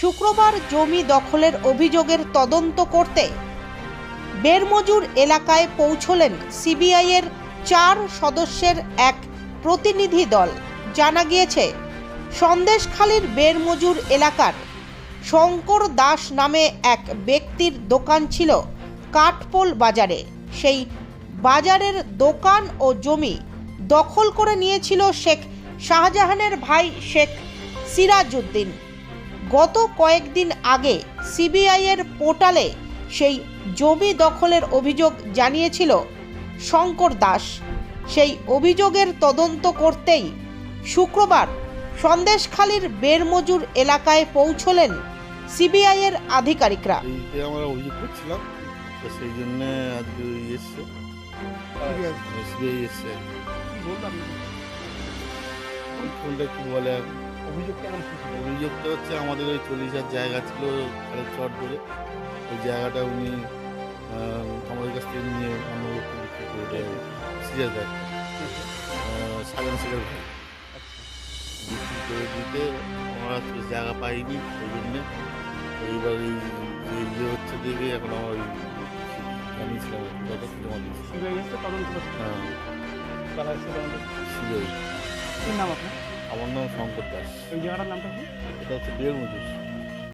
শুক্রবার জমি দখলের অভিযোগের তদন্ত করতে বেরমজুর এলাকায় পৌঁছলেন সিবিআইয়ের চার সদস্যের এক প্রতিনিধি দল। জানা গিয়েছে, সন্দেশখালীর বেরমজুর এলাকার শঙ্কর দাস নামে এক ব্যক্তির দোকান ছিল কাঠপোল বাজারে। সেই বাজারের দোকান ও জমি দখল করে নিয়েছিল শেখ শাহজাহানের ভাই শেখ সিরাজউদ্দিন। গত কয়েকদিন আগে সিবিআইয়ের পোর্টালে সেই জমি দখলের অভিযোগ জানিয়েছিল শঙ্কর দাস। সেই অভিযোগের তদন্ত করতেই শুক্রবার সন্দেশখালীর বেরমজুর এলাকায় পৌঁছলেন সিবিআইয়ের আধিকারিকরা। আমরা অভিযোগ করছিলাম তো সেই জন্য আজকে এসছে। এসবিআই এসছে। কোনটা কি বলে? অভিযোগ কেমন অভিযোগটা হচ্ছে আমাদের ওই চল্লিশ হাজার জায়গা ছিল খালের চট ধরে। ওই জায়গাটা উনি আমাদের কাছ থেকে নিয়ে লোককে বিক্রি করে দেয়। সিরিয়াস দেয়। সাজান সিগার বিক্রি করে দিতে আমরা জায়গা পাইনি ওই জন্যে। এইবার এই ইয়ে হচ্ছে দেখে এখন আমার ওই জানিয়েছিলাম কথা জমা দিয়েছি। হ্যাঁ? সিবিআই কি নাম আপনার? আমার নাম শঙ্কর দাস। এই জায়গাটার নামটা কি? এটা হচ্ছে বের মজুর